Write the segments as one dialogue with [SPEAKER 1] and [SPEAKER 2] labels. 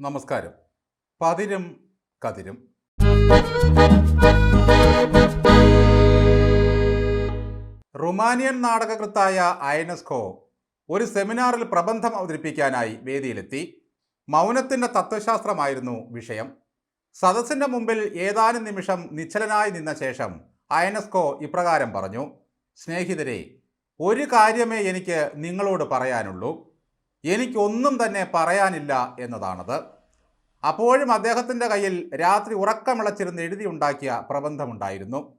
[SPEAKER 1] നമസ്കാരം. പതിരും കതിരും. റുമാനിയൻ നാടകകൃത്തായ അയനസ്കോ ഒരു സെമിനാറിൽ പ്രബന്ധം അവതരിപ്പിക്കാനായി വേദിയിലെത്തി. മൗനത്തിന്റെ തത്വശാസ്ത്രമായിരുന്നു വിഷയം. സദസ്സിന്റെ മുമ്പിൽ ഏതാനും നിമിഷം നിശ്ചലനായി നിന്ന ശേഷം അയനസ്കോ ഇപ്രകാരം പറഞ്ഞു സ്നേഹിതരെ ഒരു കാര്യമേ എനിക്ക് നിങ്ങളോട് പറയാനുള്ളൂ. എനിക്കൊന്നും തന്നെ പറയാനില്ല എന്നതാണത്. അപ്പോഴും അദ്ദേഹത്തിന്റെ കയ്യിൽ രാത്രി ഉറക്കമിളച്ചിരുന്ന് എഴുതിയുണ്ടാക്കിയ പ്രബന്ധമുണ്ടായിരുന്നു.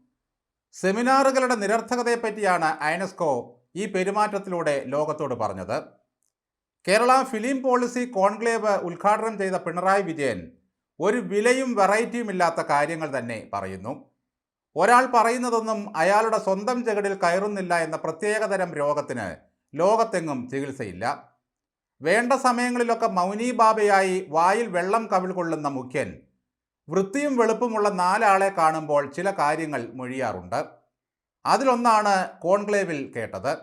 [SPEAKER 1] സെമിനാറുകളുടെ നിരർത്ഥകതയെപ്പറ്റിയാണ് അയനസ്കോ ഈ പെരുമാറ്റത്തിലൂടെ ലോകത്തോട് പറഞ്ഞത്. കേരള ഫിലിം പോളിസി കോൺക്ലേവ് ഉദ്ഘാടനം ചെയ്ത പിണറായി വിജയൻ ഒരു വിലയും വെറൈറ്റിയും ഇല്ലാത്ത കാര്യങ്ങൾ തന്നെ പറയുന്നു. ഒരാൾ പറയുന്നതൊന്നും അയാളുടെ സ്വന്തം ചെകിടിൽ കയറുന്നില്ല എന്ന പ്രത്യേകതരം രോഗത്തിന് ലോകത്തെങ്ങും ചികിത്സയില്ല. വേണ്ട സമയങ്ങളിലൊക്കെ മൗനി ബാബയായി വായിൽ വെള്ളം കവിൾ കൊള്ളുന്ന മുഖ്യൻ. വൃത്തിയും വെളുപ്പുമുള്ള നാലാളെ കാണുമ്പോൾ ചില കാര്യങ്ങൾ മൊഴിയാറുണ്ട്. അതിലൊന്നാണ് കോൺക്ലേവിൽ കേട്ടത്.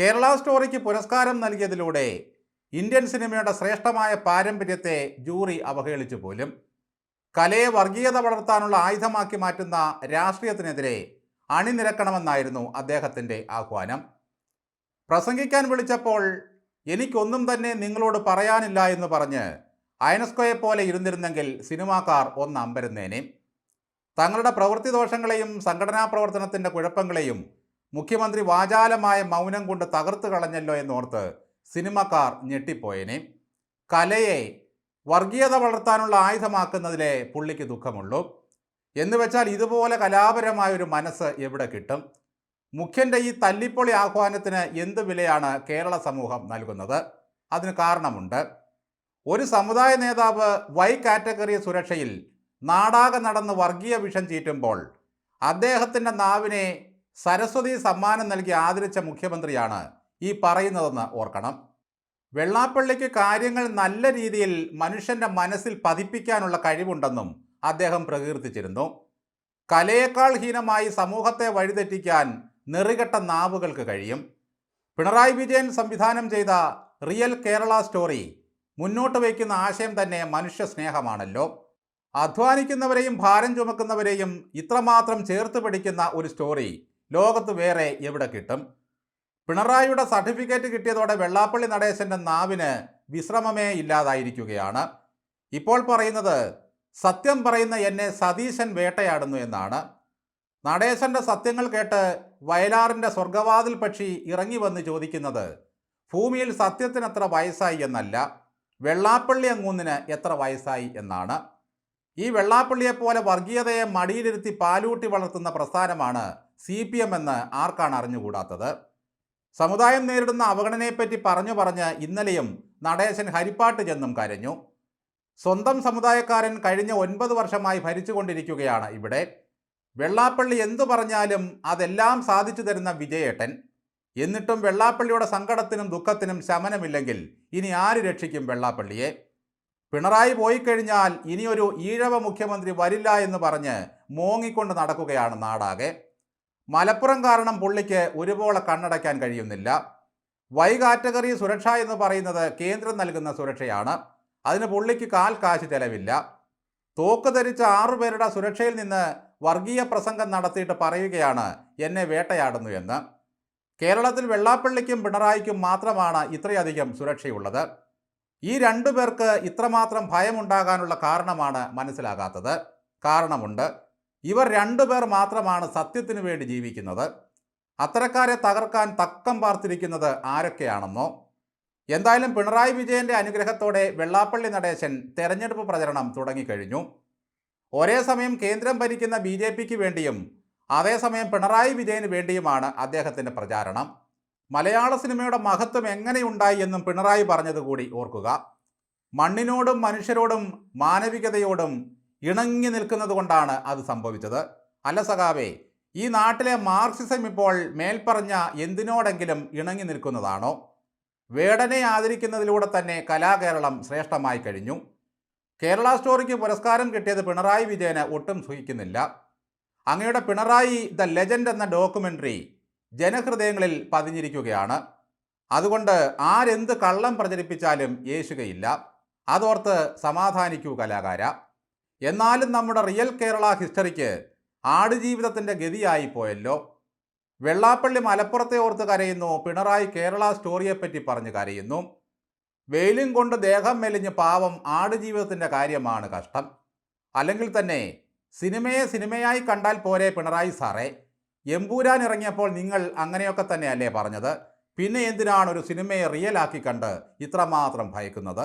[SPEAKER 1] കേരള സ്റ്റോറിക്ക് പുരസ്കാരം നൽകിയതിലൂടെ ഇന്ത്യൻ സിനിമയുടെ ശ്രേഷ്ഠമായ പാരമ്പര്യത്തെ ജൂറി അവഹേളിച്ചു പോലും. കലയെ വർഗീയത വളർത്താനുള്ള ആയുധമാക്കി മാറ്റുന്ന രാഷ്ട്രീയത്തിനെതിരെ അണിനിരക്കണമെന്നായിരുന്നു അദ്ദേഹത്തിന്റെ ആഹ്വാനം. പ്രസംഗിക്കാൻ വിളിച്ചപ്പോൾ എനിക്കൊന്നും തന്നെ നിങ്ങളോട് പറയാനില്ല എന്ന് പറഞ്ഞ് അയനസ്കോയെ പോലെ ഇരുന്നിരുന്നെങ്കിൽ സിനിമാക്കാർ ഒന്ന് അമ്പരുന്നേനെ. തങ്ങളുടെ പ്രവൃത്തി ദോഷങ്ങളെയും സംഘടനാ പ്രവർത്തനത്തിന്റെ കുഴപ്പങ്ങളെയും മുഖ്യമന്ത്രി വാചാലമായ മൗനം കൊണ്ട് തകർത്ത് കളഞ്ഞല്ലോ എന്നോർത്ത് സിനിമക്കാർ ഞെട്ടിപ്പോയേനെ. കലയെ വർഗീയത വളർത്താനുള്ള ആയുധമാക്കുന്നതിലെ പുള്ളിക്ക് ദുഃഖമുള്ളൂ. എന്നുവെച്ചാൽ ഇതുപോലെ കലാപരമായ ഒരു മനസ്സ് എവിടെ കിട്ടും? മുഖ്യന്റെ ഈ തല്ലിപ്പൊളി ആഹ്വാനത്തിന് എന്ത് വിലയാണ് കേരള സമൂഹം നൽകുന്നത്? അതിന് കാരണമുണ്ട്. ഒരു സമുദായ നേതാവ് വൈ കാറ്റഗറി സുരക്ഷയിൽ നാടാകെ നടന്ന് വർഗീയ വിഷം ചീറ്റുമ്പോൾ അദ്ദേഹത്തിന്റെ നാവിനെ സരസ്വതി സമ്മാനം നൽകി ആദരിച്ച മുഖ്യമന്ത്രിയാണ് ഈ പറയുന്നതെന്ന് ഓർക്കണം. വെള്ളാപ്പള്ളിക്ക് കാര്യങ്ങൾ നല്ല രീതിയിൽ മനുഷ്യന്റെ മനസ്സിൽ പതിപ്പിക്കാനുള്ള കഴിവുണ്ടെന്നും അദ്ദേഹം പ്രകീർത്തിച്ചിരുന്നു. കലയേക്കാൾ ഹീനമായി സമൂഹത്തെ വഴിതെറ്റിക്കാൻ നെറികെട്ട നാവുകൾക്ക് കഴിയും. പിണറായി വിജയൻ സംവിധാനം ചെയ്ത റിയൽ കേരള സ്റ്റോറി മുന്നോട്ട് വയ്ക്കുന്ന ആശയം തന്നെ മനുഷ്യ സ്നേഹമാണല്ലോ. അധ്വാനിക്കുന്നവരെയും ഭാരം ചുമക്കുന്നവരെയും ഇത്രമാത്രം ചേർത്ത് പിടിക്കുന്ന ഒരു സ്റ്റോറി ലോകത്ത് വേറെ എവിടെ കിട്ടും? പിണറായിയുടെ സർട്ടിഫിക്കറ്റ് കിട്ടിയതോടെ വെള്ളാപ്പള്ളി നടേശന്റെ നാവിന് വിശ്രമമേ ഇല്ലാതായിരിക്കുകയാണ്. ഇപ്പോൾ പറയുന്നത് സത്യം പറയുന്ന എന്നെ സതീശൻ വേട്ടയാടുന്നു എന്നാണ്. നടേശന്റെ സത്യങ്ങൾ കേട്ട് വയലാറിന്റെ സ്വർഗവാതിൽ പക്ഷി ഇറങ്ങി വന്ന് ചോദിക്കുന്നത് ഭൂമിയിൽ സത്യത്തിനത്ര വയസ്സായി എന്നല്ല വെള്ളാപ്പള്ളി അങ്ങൂന്നിന് എത്ര വയസ്സായി എന്നാണ്. ഈ വെള്ളാപ്പള്ളിയെപ്പോലെ വർഗീയതയെ മടിയിലിരുത്തി പാലൂട്ടി വളർത്തുന്ന പ്രസ്ഥാനമാണ് സി പി എം എന്ന് ആർക്കാണ് അറിഞ്ഞുകൂടാത്തത്? സമുദായം നേരിടുന്ന അവഗണനയെപ്പറ്റി പറഞ്ഞു പറഞ്ഞ് ഇന്നലെയും നടേശൻ ഹരിപ്പാട്ട് ചെന്നും കരഞ്ഞു. സ്വന്തം സമുദായക്കാരൻ കഴിഞ്ഞ ഒൻപത് വർഷമായി ഭരിച്ചുകൊണ്ടിരിക്കുകയാണ് ഇവിടെ. വെള്ളാപ്പള്ളി എന്തു പറഞ്ഞാലും അതെല്ലാം സാധിച്ചു തരുന്ന വിജയേട്ടൻ. എന്നിട്ടും വെള്ളാപ്പള്ളിയുടെ സങ്കടത്തിനും ദുഃഖത്തിനും ശമനമില്ലെങ്കിൽ ഇനി ആര് രക്ഷിക്കും വെള്ളാപ്പള്ളിയെ? പിണറായി പോയി കഴിഞ്ഞാൽ ഇനിയൊരു ഈഴവ മുഖ്യമന്ത്രി വരില്ല എന്ന് പറഞ്ഞ് മോങ്ങിക്കൊണ്ട് നടക്കുകയാണ് നാടാകെ. മലപ്പുറം കാരണം പുള്ളിക്ക് ഒരുപോലെ കണ്ണടയ്ക്കാൻ കഴിയുന്നില്ല. വൈ കാറ്റഗറി സുരക്ഷ എന്ന് പറയുന്നത് കേന്ദ്രം നൽകുന്ന സുരക്ഷയാണ്. അതിന് പുള്ളിക്ക് കാൽ കാശ് ചെലവില്ല. തോക്ക് ധരിച്ച ആറുപേരുടെ സുരക്ഷയിൽ നിന്ന് വർഗീയ പ്രസംഗം നടത്തിയിട്ട് പറയുകയാണ് എന്നെ വേട്ടയാടുന്നു എന്ന്. കേരളത്തിൽ വെള്ളാപ്പള്ളിക്കും പിണറായിക്കും മാത്രമാണ് ഇത്രയധികം സുരക്ഷയുള്ളത്. ഈ രണ്ടു പേർക്ക് ഇത്രമാത്രം ഭയമുണ്ടാകാനുള്ള കാരണമാണ് മനസ്സിലാകാത്തത്. കാരണമുണ്ട്. ഇവർ രണ്ടു പേർ മാത്രമാണ് സത്യത്തിനു വേണ്ടി ജീവിക്കുന്നത്. അത്തരക്കാരെ തകർക്കാൻ തക്കം പാർത്തിരിക്കുന്നത് ആരൊക്കെയാണെന്നോ. എന്തായാലും പിണറായി വിജയന്റെ അനുഗ്രഹത്തോടെ വെള്ളാപ്പള്ളി നടേശൻ തെരഞ്ഞെടുപ്പ് പ്രചരണം തുടങ്ങിക്കഴിഞ്ഞു. ഒരേ സമയം കേന്ദ്രം ഭരിക്കുന്ന ബി ജെ പിക്ക് വേണ്ടിയും അതേസമയം പിണറായി വിജയന് വേണ്ടിയുമാണ് അദ്ദേഹത്തിന്റെ പ്രചാരണം. മലയാള സിനിമയുടെ മഹത്വം എങ്ങനെയുണ്ടായി എന്നും പിണറായി പറഞ്ഞതുകൂടി ഓർക്കുക. മണ്ണിനോടും മനുഷ്യരോടും മാനവികതയോടും ഇണങ്ങി നിൽക്കുന്നത് കൊണ്ടാണ് അത് സംഭവിച്ചത്. അല്ല സഖാവേ ഈ നാട്ടിലെ മാർക്സിസം ഇപ്പോൾ മേൽപ്പറഞ്ഞ എന്തിനോടെങ്കിലും ഇണങ്ങി നിൽക്കുന്നതാണോ? വേടനെ ആദരിക്കുന്നതിലൂടെ തന്നെ കലാകേരളം ശ്രേഷ്ഠമായി കഴിഞ്ഞു. കേരള സ്റ്റോറിക്ക് പുരസ്കാരം കിട്ടിയത് പിണറായി വിജയനെ ഒട്ടും സുഖിക്കുന്നില്ല അങ്ങയുടെ പിണറായി ദ ലെജൻഡ് എന്ന ഡോക്യുമെന്ററി ജനഹൃദയങ്ങളിൽ പതിഞ്ഞിരിക്കുകയാണ്. അതുകൊണ്ട് ആരെന്ത് കള്ളം പ്രചരിപ്പിച്ചാലും യേശുകയില്ല അതോർത്ത് സമാധാനിക്കൂ കലാകാര. എന്നാലും നമ്മുടെ റിയൽ കേരള ഹിസ്റ്ററിക്ക് ആടുജീവിതത്തിന്റെ ഗതിയായി പോയല്ലോ വെള്ളാപ്പള്ളി മലപ്പുറത്തെ ഓർത്ത് കരയുന്നു പിണറായി കേരള സ്റ്റോറിയെപ്പറ്റി പറഞ്ഞ് കരയുന്നു. വെയിലും കൊണ്ട് ദേഹം മെലിഞ്ഞ് പാവം ആടുജീവിതത്തിന്റെ കാര്യമാണ് കഷ്ടം. അല്ലെങ്കിൽ തന്നെ സിനിമയെ സിനിമയായി കണ്ടാൽ പോരെ പിണറായി സാറേ? എമ്പൂരാൻ ഇറങ്ങിയപ്പോൾ നിങ്ങൾ അങ്ങനെയൊക്കെ തന്നെയല്ലേ പറഞ്ഞത്? പിന്നെ എന്തിനാണ് ഒരു സിനിമയെ റിയലാക്കി കണ്ട് ഇത്രമാത്രം ഭയക്കുന്നത്?